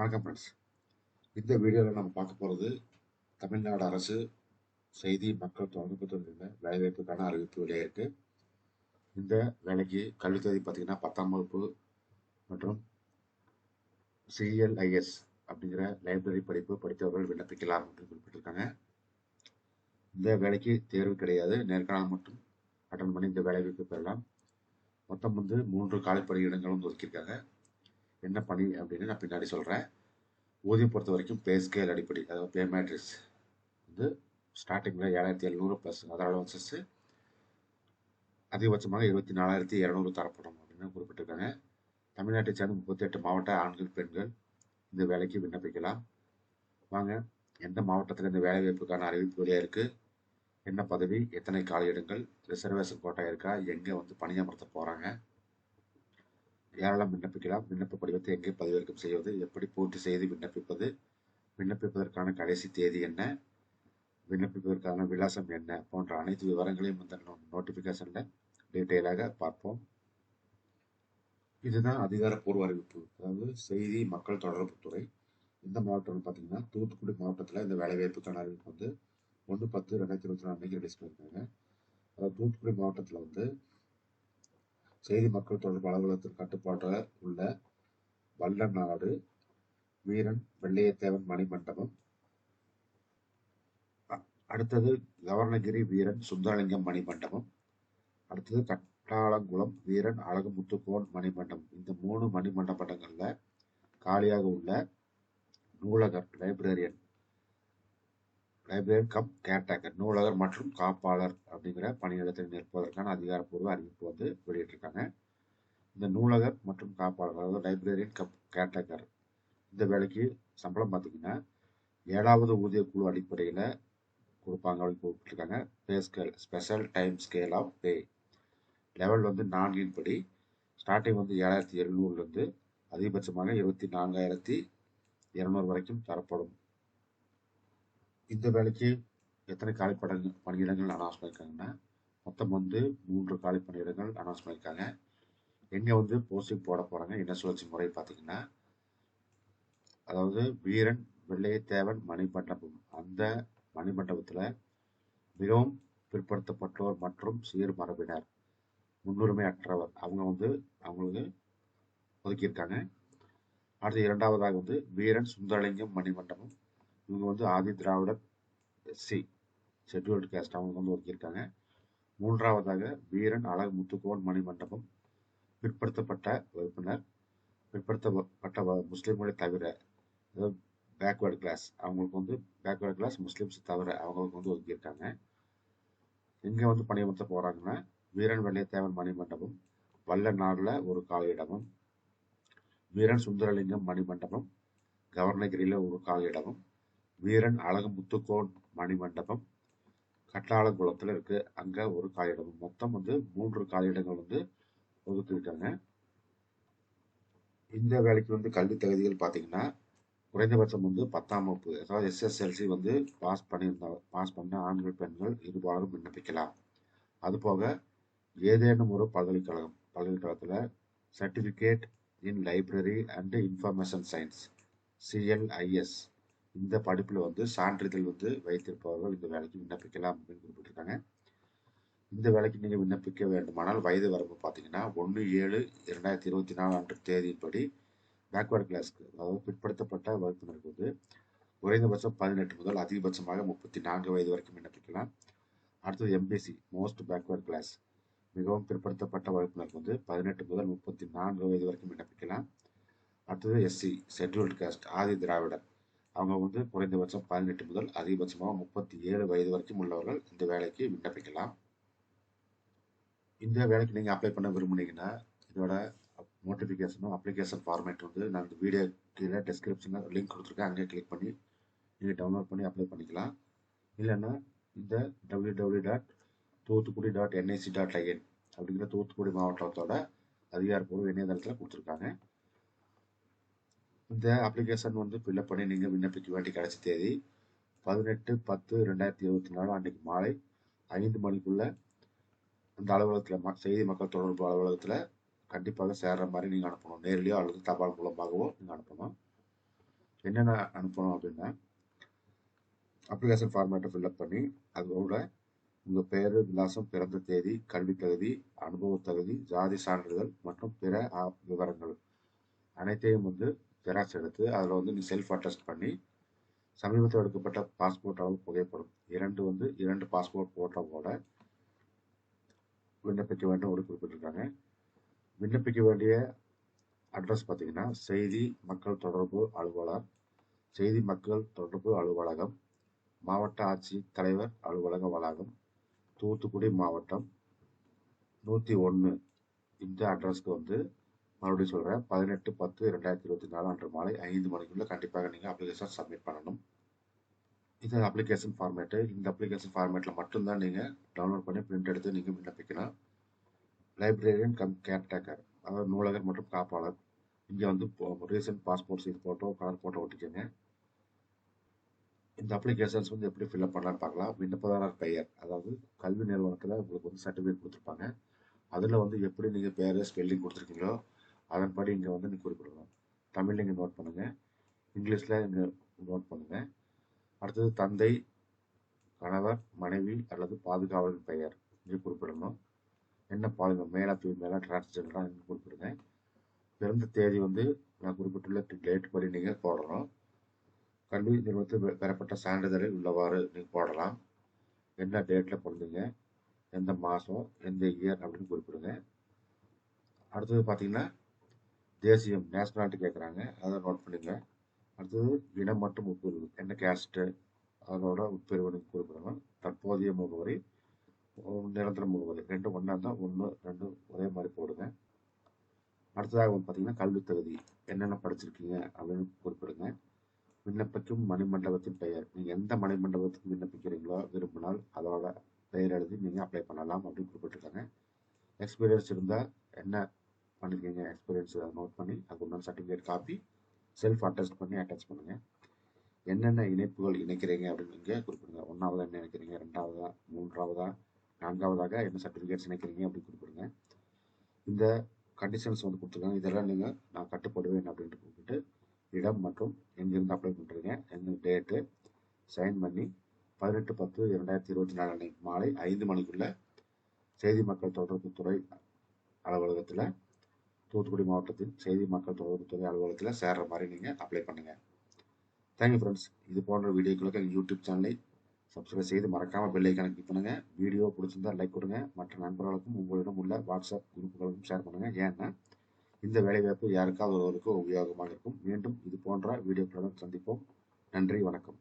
வணக்கம் ஃப்ரெண்ட்ஸ் இந்த வீடியோவில் நம்ம பார்க்க போகிறது தமிழ்நாடு அரசு செய்தி மக்கள் தொடர்பு துறையில் வேலைவாய்ப்புக்கான அறிவிப்பு வெளியாயிருக்கு இந்த வேலைக்கு கல்வித்தொகுதி பார்த்தீங்கன்னா பத்தாம் வகுப்பு மற்றும் சிஎல்ஐஎஸ் அப்படிங்கிற லைப்ரரி படிப்பு படித்தவர்கள் விண்ணப்பிக்கலாம் அப்படின்னு குறிப்பிட்டிருக்காங்க. இந்த வேலைக்கு தேர்வு கிடையாது. நேர்காணல் மட்டும் அட்டன் பண்ணி இந்த வேலைவாய்ப்பு பெறலாம். மொத்தம் வந்து மூன்று காலி இடங்களும் ஒதுக்கியிருக்காங்க. என்ன பணி அப்படின்னு நான் பின்னாடி சொல்கிறேன் ஊதியம் பொறுத்த வரைக்கும் பே ஸ்கேல் அடிப்படை. அதாவது பே மேட்ரிக்ஸ் வந்து ஸ்டார்டிங்கில் ஏழாயிரத்தி எழுநூறு ப்ளஸ் அதர் அலவன்சஸ் அதிகபட்சமாக இருபத்தி நாலாயிரத்தி இரநூறு தரப்படும் அப்படின்னு குறிப்பிட்டிருக்காங்க. தமிழ்நாட்டை சேர்ந்த முப்பத்தெட்டு மாவட்ட ஆண்கள் பெண்கள் இந்த வேலைக்கு விண்ணப்பிக்கலாம். வாங்க எந்த மாவட்டத்தில் இந்த வேலைவாய்ப்புக்கான அறிவிப்பு வெளியாக இருக்குது என்ன பதவி? எத்தனை காலியிடங்கள்? ரிசர்வேஷன் கோட்டா இருக்கா? எங்கே வந்து பணியமர்த்த போகிறாங்க யாரெல்லாம் விண்ணப்பிக்கலாம். விண்ணப்ப படிவத்தை எங்கே பதிவிறக்கம் செய்வது? எப்படி பூர்த்தி செய்து விண்ணப்பிப்பது? விண்ணப்பிப்பதற்கான கடைசி தேதி என்ன? விண்ணப்பிப்பதற்கான விலாசம் என்ன? போன்ற அனைத்து விவரங்களையும் இந்த நோட்டிஃபிகேஷனில் டீட்டெயிலாக பார்ப்போம். இதுதான் அதிகாரப்பூர்வ அறிவிப்பு. அதாவது செய்தி மக்கள் தொடர்பு துறை. இந்த மாவட்டம்னு பார்த்தீங்கன்னா தூத்துக்குடி மாவட்டத்தில் இந்த வேலைவாய்ப்புக்கான அறிவிப்பு வந்து ஒன்று பத்து ரெண்டாயிரத்தி இருபத்தி நாலு அன்னைக்கு ரிலீஸ் பண்ணியிருக்காங்க அதாவது தூத்துக்குடி மாவட்டத்தில் வந்து செய்தி மக்கள் தொடர்பு அலுவலகத்தின் கட்டுப்பாட்டில் உள்ள வல்லநாடு வீரன் வெள்ளையத்தேவன் மணிமண்டபம். அடுத்தது கவர்ணகிரி வீரன் சுந்தரலிங்கம் மணிமண்டபம். அடுத்தது கட்டாளங்குளம் வீரன் அழகுமுத்துக்கோன் மணிமண்டபம். இந்த மூணு மணிமண்டபங்களில் காலியாக உள்ள நூலகர் லைப்ரரியன் லைப்ரரியன் கம் கேர்டேக்கர் நூலகர் மற்றும் காப்பாளர் அப்படிங்கிற பணியிடத்தில் நிற்பதற்கான அதிகாரப்பூர்வ அறிவிப்பு வந்து வெளியிட்டிருக்காங்க. இந்த நூலகர் மற்றும் காப்பாளர் அதாவது லைப்ரரியன் கப் கேர்டேக்கர் இந்த வேலைக்கு சம்பளம் பார்த்தீங்கன்னா ஏழாவது ஊதிய குழு அடிப்படையில் கொடுப்பாங்க அப்படின்னு கூப்பிட்டுருக்காங்க pay scale special time scale of pay level வந்து நான்கின் படி ஸ்டார்டிங் வந்து ஏழாயிரத்தி எழுநூறுலேருந்து அதிகபட்சமாக இருபத்தி நான்காயிரத்தி இரநூறு வரைக்கும் தரப்படும். இந்த வேலைக்கு எத்தனை காலி பட பணியிடங்கள் அனௌன்ஸ் பண்ணியிருக்காங்கன்னா மொத்தம் வந்து மூன்று காலி பணியிடங்கள் அனௌன்ஸ் பண்ணியிருக்காங்க எங்கே வந்து போஸ்டிங் போட போகிறாங்க என்ன சுழற்சி முறை பார்த்தீங்கன்னா அதாவது வீரன் வெள்ளையத்தேவன் மணிமண்டபம். அந்த மணிமண்டபத்தில் மிகவும் பிற்படுத்தப்பட்டோர் மற்றும் சீர் மரபினர் முன்னுரிமை அற்றவர். அவங்க வந்து அவங்களுக்கு ஒதுக்கியிருக்காங்க. அடுத்து இரண்டாவதாக வந்து வீரன் சுந்தரலிங்கம் மணிமண்டபம். இவங்க வந்து Adi Dravidar SC scheduled caste அவங்க வந்து ஒதுக்கியிருக்காங்க மூன்றாவதாக வீரன் அழகு முத்துக்கோன் மணிமண்டபம் பிற்படுத்தப்பட்ட வகுப்பினர் பிற்படுத்தப்பட்ட முஸ்லீம்களை தவிர அதாவது பேக்வேர்டு கிளாஸ் அவங்களுக்கு வந்து பேக்வேர்டு கிளாஸ் முஸ்லீம்ஸ் தவிர அவங்களுக்கு வந்து ஒதுக்கியிருக்காங்க இங்கே வந்து பணியமர்த்த போகிறாங்கன்னா வீரன் வெள்ளையத்தேவன் மணிமண்டபம் வல்ல நாடில் ஒரு காலியிடமும் வீரன் சுந்தரலிங்கம் மணிமண்டபம் கவர்னகிரியில் ஒரு காலியிடமும் வீரன் அழகு முத்துக்கோன் மணிமண்டபம் கட்டாளங்குளத்தில் இருக்கு. அங்கே ஒரு காலியிடம். மொத்தம் வந்து மூன்று காலியிடங்கள் வந்து ஒதுக்கியிருக்காங்க. இந்த வேலைக்கு வந்து கல்வி தகுதிகள் பார்த்தீங்கன்னா குறைந்தபட்சம் வந்து பத்தாம் வகுப்பு அதாவது எஸ்எஸ்எல்சி வந்து பாஸ் பண்ணியிருந்தா பாஸ் பண்ண ஆண்கள் பெண்கள் இருபாலரும் விண்ணப்பிக்கலாம். அதுபோக ஏதேனும் ஒரு பல்கலைக்கழகம் பல்கலைக்கழகத்தில் certificate in library and information science CLIS இந்த படிப்பில் வந்து சான்றிதழ் வந்து வைத்திருப்பவர்கள் இந்த வேலைக்கு விண்ணப்பிக்கலாம் அப்படின்னு குறிப்பிட்டிருக்காங்க. இந்த வேலைக்கு நீங்கள் விண்ணப்பிக்க வேண்டுமானால் வயது வரம்பு பார்த்தீங்கன்னா ஒன்று ஏழு இரண்டாயிரத்தி இருபத்தி நாலு அன்று தேதியின்படி பேக்வர்ட் கிளாஸ்க்கு அதாவது பிற்படுத்தப்பட்ட வகுப்பினருக்கு வந்து குறைந்தபட்சம் பதினெட்டு முதல் அதிகபட்சமாக முப்பத்தி நான்கு வயது வரைக்கும் விண்ணப்பிக்கலாம். அடுத்தது எம்பிசி மோஸ்ட் பேக்வர்ட் கிளாஸ் மிகவும் பிற்படுத்தப்பட்ட வகுப்பினருக்கு வந்து பதினெட்டு முதல் முப்பத்தி நான்கு வயது வரைக்கும் விண்ணப்பிக்கலாம். அடுத்தது SC scheduled caste Adi Dravidar அவங்க வந்து குறைந்தபட்சம் பதினெட்டு முதல் அதிகபட்சமாக முப்பத்தி ஏழு வயது வரைக்கும் உள்ளவர்கள் இந்த வேலைக்கு விண்ணப்பிக்கலாம். இந்த வேலைக்கு நீங்கள் அப்ளை பண்ண விரும்புனீங்கன்னா இதோட நோட்டிஃபிகேஷனும் அப்ளிகேஷன் ஃபார்மேட் வந்து நான் இந்த வீடியோ கீழே டிஸ்கிரிப்ஷனில் லிங்க் கொடுத்துருக்கேன். அங்கே கிளிக் பண்ணி நீங்கள் டவுன்லோட் பண்ணி அப்ளை பண்ணிக்கலாம். இல்லைன்னா இந்த W W dot Thoothukudi dot NIC dot IN அப்படிங்கிற தூத்துக்குடி மாவட்டத்தோட அதிகாரப்பூர்வ இணையதளத்தில் கொடுத்துருக்காங்க. இந்த அப்ளிகேஷன் வந்து ஃபில்அப் பண்ணி நீங்கள் விண்ணப்பிக்க வேண்டிய கடைசி தேதி பதினெட்டு பத்து ரெண்டாயிரத்தி இருபத்தி நாலு அன்றைக்கு மாலை ஐந்து மணிக்குள்ளே அந்த அலுவலகத்தில் ம செய்தி மக்கள் தொடர்பு அலுவலகத்தில் கண்டிப்பாக சேர்கிற மாதிரி நீங்கள் அனுப்பணும். நேரிலையோ அல்லது தபால் மூலமாகவோ நீங்கள் அனுப்பணும். என்னென்ன அனுப்பணும் அப்படின்னா அப்ளிகேஷன் ஃபார்மேட்டை ஃபில்அப் பண்ணி அதோட உங்கள் பெயர் விலாசம் பிறந்த தேதி கல்வி தகுதி அனுபவ தகுதி ஜாதி சான்றிதழ் மற்றும் பிற ஆ- விவரங்கள் அனைத்தையும் வந்து ஜெராக்ஸ் எடுத்து அதில் வந்து நீ செல்ஃப் அட்டஸ்ட் பண்ணி சமீபத்தில் எடுக்கப்பட்ட பாஸ்போர்ட் அளவு புகைப்படம். இரண்டு வந்து இரண்டு பாஸ்போர்ட் போட்டோவோட விண்ணப்பிக்க வேண்டும் ஒரு குறிப்பிட்டிருக்காங்க. விண்ணப்பிக்க வேண்டிய அட்ரஸ் பார்த்தீங்கன்னா செய்தி மக்கள் தொடர்பு அலுவலர் செய்தி மக்கள் தொடர்பு அலுவலகம் மாவட்ட ஆட்சி தலைவர் அலுவலக வளாகம் தூத்துக்குடி மாவட்டம். நூற்றி ஒன்று இந்த அட்ரஸ்க்கு வந்து மறுபடியும் சொல்கிறேன் பதினெட்டு பத்து ரெண்டாயிரத்தி இருபத்தி நாலு அன்று மாலை ஐந்து மணிக்குள்ள கண்டிப்பாக நீங்கள் அப்ளிகேஷன் சப்மிட் பண்ணணும். இது அப்ளிகேஷன் ஃபார்மேட்டு இந்த அப்ளிகேஷன் ஃபார்மேட்டில் மட்டும்தான் நீங்கள் டவுன்லோட் பண்ணி பிரிண்ட் எடுத்து நீங்கள் விண்ணப்பிக்கலாம். லைப்ரரியன் கம் கேர்டேக்கர் அதாவது நூலகர் மற்றும் காப்பாளர். இங்கே வந்து recent passport size photo colour photo ஒட்டிக்கோங்க. இந்த அப்ளிகேஷன்ஸ் வந்து எப்படி ஃபில்அப் பண்ணலாம்னு பார்க்கலாம். விண்ணப்பதாரர் பெயர் அதாவது கல்வி நிறுவனத்தில் உங்களுக்கு வந்து சர்டிஃபிகேட் கொடுத்துருப்பாங்க. அதில் வந்து எப்படி நீங்கள் பேர் ஸ்பெல்லிங் கொடுத்துருக்கீங்களோ அதன்படி இங்கே வந்து நீங்கள் குறிப்பிடலாம். தமிழில் இங்கே நோட் பண்ணுங்கள் இங்கிலீஷில் இங்கே நோட் பண்ணுங்கள் அடுத்தது தந்தை கணவர் மனைவி அல்லது பாதுகாவலர் பெயர் இங்கே குறிப்பிடணும். என்ன பாலினம் மேலா ஃபீமேலா டிரான்ஸ்ஜெண்டரா இங்கே குறிப்பிடுங்க. பிறந்த தேதி வந்து நான் குறிப்பிட்டுள்ள டேட் படி நீங்கள் போடணும். கல்வி நிறுவனத்தில் பெறப்பட்ட சான்றிதழை உள்ளவாறு நீங்கள் போடலாம். என்ன டேட்டில் பிறந்தீங்க எந்த மாதம் எந்த இயர் அப்படின்னு குறிப்பிடுங்க. அடுத்தது பார்த்தீங்கன்னா தேசியம் நேஷனாலிட்டி கேட்குறாங்க அதை நோட் பண்ணுங்க அடுத்தது இனம் மற்றும் உட்பிரிவு. என்ன கேஸ்ட்டு அதனோட உட்பிரிவு குறிப்பிடலாம் குறிப்பிடணும். தற்போதைய முகவரி நிரந்தர முகவரி ரெண்டும் ஒன்றா இருந்தால் ஒன்று ரெண்டு ஒரே மாதிரி போடுங்க. அடுத்ததாக வந்து பார்த்தீங்கன்னா கல்வி தகுதி. என்னென்ன படிச்சிருக்கீங்க அப்படின்னு குறிப்பிடுங்க. விண்ணப்பிக்கும் மணிமண்டபத்தின் பெயர். நீங்கள் எந்த மணிமண்டபத்துக்கு விண்ணப்பிக்கிறீங்களோ விரும்பினால் அதோட பெயர் எழுதி நீங்கள் அப்ளை பண்ணலாம் அப்படின்னு குறிப்பிட்டிருக்காங்க. எக்ஸ்பீரியன்ஸ் இருந்தால் என்ன பண்ணிருக்கீங்க எக்ஸ்பீரியன்ஸ் நோட் பண்ணி அதுக்கு உண்டான சர்டிஃபிகேட் காப்பி செல்ஃப் அட்டஸ்ட் பண்ணி அட்டாச் பண்ணுங்க. என்னென்ன இணைப்புகள் இணைக்கிறீங்க அப்படின்னு இங்கே குறிப்பிடுங்க. ஒன்றாவதாக என்ன இணைக்கிறீங்க ரெண்டாவதா மூன்றாவதா நான்காவதாக என்ன சர்டிஃபிகேட்ஸ் இணைக்கிறீங்க அப்படின்னு குறிப்பிடுங்க. இந்த கண்டிஷன்ஸ் வந்து கொடுத்துருக்காங்க. இதெல்லாம் நீங்கள் நான் கட்டுப்படுவேன் அப்படின்ட்டு கூப்பிட்டு இடம் மற்றும் எங்கிருந்து அப்ளை பண்ணுறீங்க எந்த டேட்டு சைன் பண்ணி பதினெட்டு பத்து இரண்டாயிரத்தி இருபத்தி நாலு அன்னைக்கு மாலை ஐந்து மணிக்குள்ளே செய்தி மக்கள் தொடர்புத்துறை அலுவலகத்தில் தூத்துக்குடி மாவட்டத்தின் செய்தி மக்கள் தொடர்புத்துறை அலுவலகத்தில் சேர்ற மாதிரி நீங்கள் அப்ளை பண்ணுங்கள் தேங்க்யூ ஃப்ரெண்ட்ஸ் இது போன்ற வீடியோக்களுக்கு எங்கள் யூடியூப் சேனலை சப்ஸ்கிரைப் செய்து மறக்காமல் பெல்லை கணக்கு பண்ணுங்கள் வீடியோ பிடிச்சிருந்தா லைக் கொடுங்க. மற்ற நண்பர்களுக்கும் உங்களிடம் உள்ள வாட்ஸ்அப் குரூப்புகளுக்கும் ஷேர் பண்ணுங்கள் ஏன்னா இந்த வேலைவாய்ப்பு யாருக்காவது ஒருவருக்கு உபயோகமாக இருக்கும். மீண்டும் இது போன்ற வீடியோக்களுடன் சந்திப்போம். நன்றி வணக்கம்.